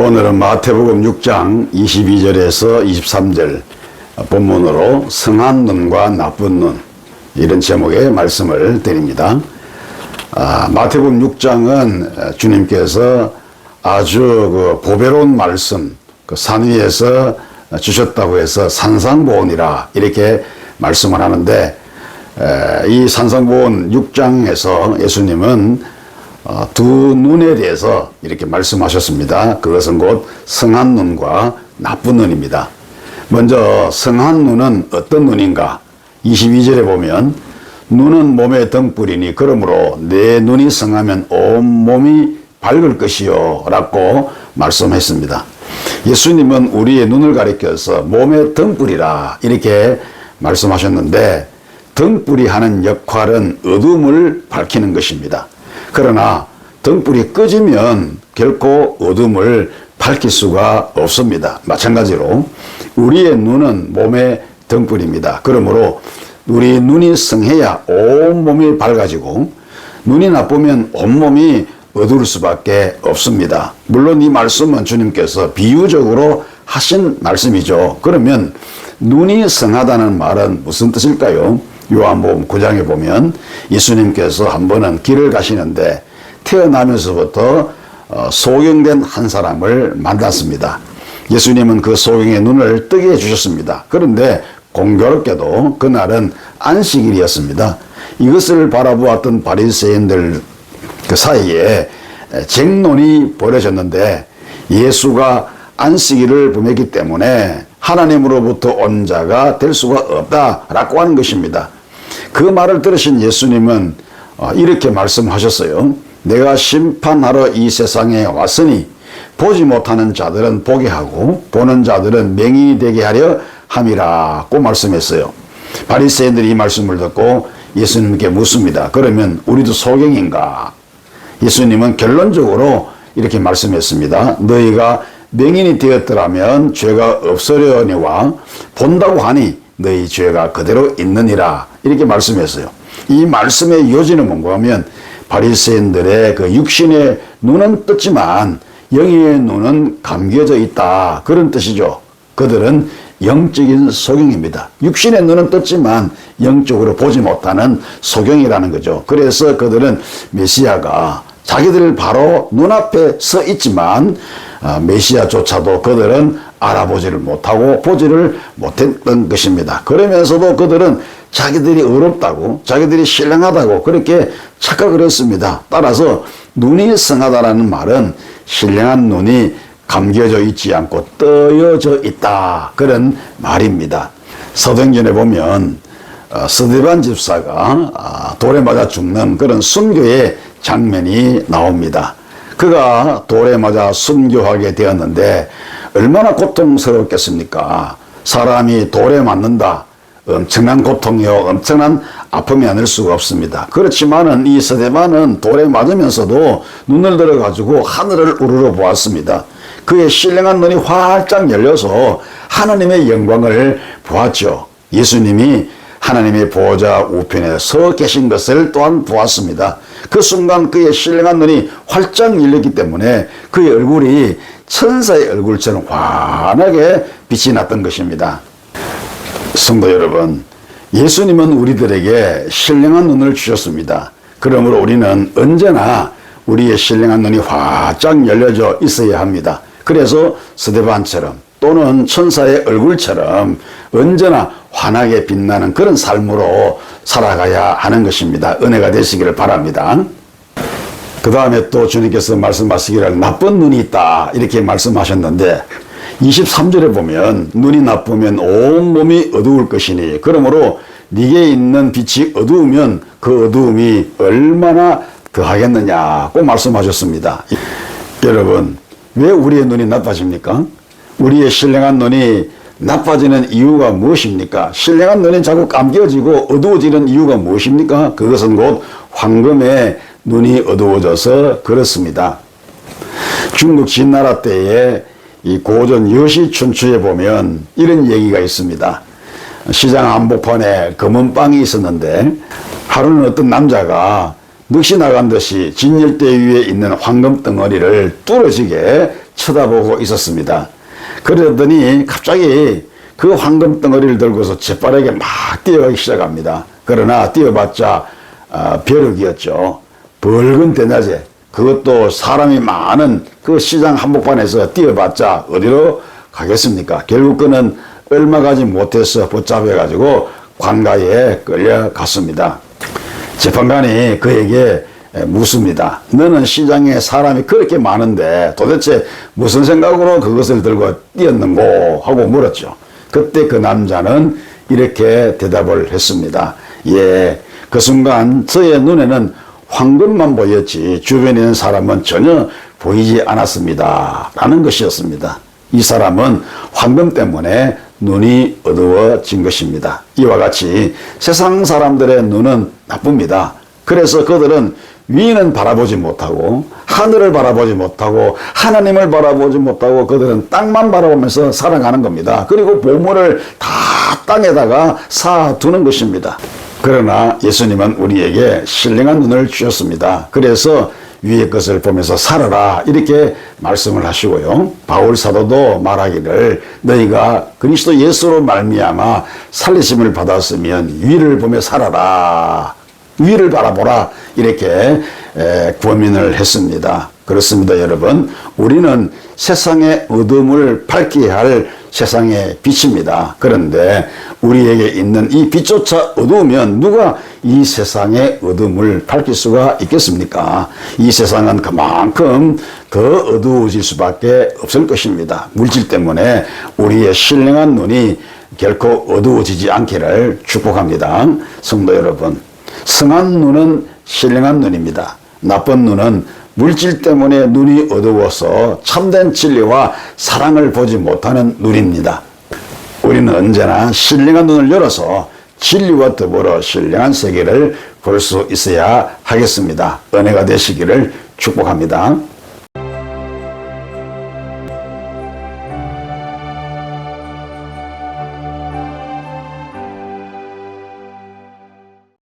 오늘은 마태복음 6장 22절에서 23절 본문으로 성한 눈과 나쁜 눈 이런 제목의 말씀을 드립니다. 아, 마태복음 6장은 주님께서 아주 그 보배로운 말씀 그 산 위에서 주셨다고 해서 산상보온이라 이렇게 말씀을 하는데 에, 이 산상보온 6장에서 예수님은 어, 두 눈에 대해서 이렇게 말씀하셨습니다. 그것은 곧 성한 눈과 나쁜 눈입니다. 먼저 성한 눈은 어떤 눈인가? 22절에 보면 눈은 몸의 등불이니 그러므로 내 눈이 성하면 온 몸이 밝을 것이요 라고 말씀했습니다. 예수님은 우리의 눈을 가리켜서 몸의 등불이라 이렇게 말씀하셨는데 등불이 하는 역할은 어둠을 밝히는 것입니다. 그러나 등불이 꺼지면 결코 어둠을 밝힐 수가 없습니다. 마찬가지로 우리의 눈은 몸의 등불입니다. 그러므로 우리 눈이 성해야 온몸이 밝아지고 눈이 나쁘면 온몸이 어두울 수밖에 없습니다. 물론 이 말씀은 주님께서 비유적으로 하신 말씀이죠. 그러면 눈이 성하다는 말은 무슨 뜻일까요? 요한복음 9장에 보면 예수님께서 한 번은 길을 가시는데 태어나면서부터 어, 소경된 한 사람을 만났습니다. 예수님은 그 소경의 눈을 뜨게 해주셨습니다. 그런데 공교롭게도 그날은 안식일이었습니다. 이것을 바라보았던 바리새인들 그 사이에 쟁론이 벌어졌는데 예수가 안식일을 범했기 때문에 하나님으로부터 온 자가 될 수가 없다라고 하는 것입니다. 그 말을 들으신 예수님은 어, 이렇게 말씀하셨어요. 내가 심판하러 이 세상에 왔으니 보지 못하는 자들은 보게 하고 보는 자들은 맹인이 되게 하려 함이라고 말씀했어요. 바리새인들이 이 말씀을 듣고 예수님께 묻습니다. 그러면 우리도 소경인가? 예수님은 결론적으로 이렇게 말씀했습니다. 너희가 맹인이 되었더라면 죄가 없으려니와 본다고 하니 너희 죄가 그대로 있느니라 이렇게 말씀했어요. 이 말씀의 요지는 뭔가 하면 바리새인들의 그 육신의 눈은 떴지만 영의 눈은 감겨져 있다 그런 뜻이죠. 그들은 영적인 소경입니다. 육신의 눈은 떴지만 영적으로 보지 못하는 소경이라는 거죠. 그래서 그들은 메시아가 자기들 바로 눈앞에 서 있지만 아, 메시아조차도 그들은 알아보지를 못하고 보지를 못했던 것입니다. 그러면서도 그들은 자기들이 어렵다고 자기들이 신령하다고 그렇게 착각을 했습니다. 따라서 눈이 성하다라는 말은 신령한 눈이 감겨져 있지 않고 떠여져 있다 그런 말입니다. 서등전에 보면 어, 스데반 집사가 아, 돌에 맞아 죽는 그런 순교의 장면이 나옵니다. 그가 돌에 맞아 순교하게 되었는데 얼마나 고통스럽겠습니까? 사람이 돌에 맞는다. 엄청난 고통이요, 엄청난 아픔이 아닐 수가 없습니다. 그렇지만은 이 스데반은 돌에 맞으면서도 눈을 들어가지고 하늘을 우러러 보았습니다. 그의 신령한 눈이 활짝 열려서 하나님의 영광을 보았죠. 예수님이 하나님의 보호자 우편에 서 계신 것을 또한 보았습니다. 그 순간 그의 신령한 눈이 활짝 열렸기 때문에 그의 얼굴이 천사의 얼굴처럼 환하게 빛이 났던 것입니다. 성도 여러분, 예수님은 우리들에게 신령한 눈을 주셨습니다. 그러므로 우리는 언제나 우리의 신령한 눈이 활짝 열려져 있어야 합니다. 그래서 스데반처럼 또는 천사의 얼굴처럼 언제나 환하게 빛나는 그런 삶으로 살아가야 하는 것입니다. 은혜가 되시기를 바랍니다. 그 다음에 또 주님께서 말씀하시기를 나쁜 눈이 있다 이렇게 말씀하셨는데 23절에 보면 눈이 나쁘면 온 몸이 어두울 것이니 그러므로 네게 있는 빛이 어두우면 그 어두움이 얼마나 더하겠느냐고 말씀하셨습니다. 여러분 왜 우리의 눈이 나빠집니까? 우리의 신령한 눈이 나빠지는 이유가 무엇입니까? 신령한 눈이 자꾸 감겨지고 어두워지는 이유가 무엇입니까? 그것은 곧 황금의 눈이 어두워져서 그렇습니다. 중국 진나라 때에 이 고전 여시 춘추에 보면 이런 얘기가 있습니다. 시장 한복판에 검은 빵이 있었는데 하루는 어떤 남자가 넋이 나간 듯이 진열대 위에 있는 황금 덩어리를 뚫어지게 쳐다보고 있었습니다. 그러더니 갑자기 그 황금 덩어리를 들고서 재빠르게 막 뛰어가기 시작합니다. 그러나 뛰어봤자 아, 벼룩이었죠. 붉은 대낮에 그것도 사람이 많은 그 시장 한복판에서 뛰어봤자 어디로 가겠습니까? 결국 그는 얼마 가지 못해서 붙잡혀가지고 관가에 끌려갔습니다. 재판관이 그에게 묻습니다. 너는 시장에 사람이 그렇게 많은데 도대체 무슨 생각으로 그것을 들고 뛰었는고 하고 물었죠. 그때 그 남자는 이렇게 대답을 했습니다. 예, 그 순간 저의 눈에는 황금만 보였지 주변에 있는 사람은 전혀 보이지 않았습니다. 라는 것이었습니다. 이 사람은 황금 때문에 눈이 어두워진 것입니다. 이와 같이 세상 사람들의 눈은 나쁩니다. 그래서 그들은 위는 바라보지 못하고 하늘을 바라보지 못하고 하나님을 바라보지 못하고 그들은 땅만 바라보면서 살아가는 겁니다. 그리고 보물을 다 땅에다가 쌓아두는 것입니다. 그러나 예수님은 우리에게 신령한 눈을 주셨습니다. 그래서 위의 것을 보면서 살아라 이렇게 말씀을 하시고요. 바울 사도도 말하기를 너희가 그리스도 예수로 말미암아 살리심을 받았으면 위를 보며 살아라. 위를 바라보라 이렇게 에, 권면을 했습니다. 그렇습니다, 여러분. 우리는 세상의 어둠을 밝게 할 세상의 빛입니다. 그런데 우리에게 있는 이 빛조차 어두우면 누가 이 세상의 어둠을 밝힐 수가 있겠습니까? 이 세상은 그만큼 더 어두워질 수밖에 없을 것입니다. 물질 때문에 우리의 신령한 눈이 결코 어두워지지 않기를 축복합니다. 성도 여러분. 성한 눈은 신령한 눈입니다. 나쁜 눈은 물질 때문에 눈이 어두워서 참된 진리와 사랑을 보지 못하는 눈입니다. 우리는 언제나 신령한 눈을 열어서 진리와 더불어 신령한 세계를 볼 수 있어야 하겠습니다. 은혜가 되시기를 축복합니다.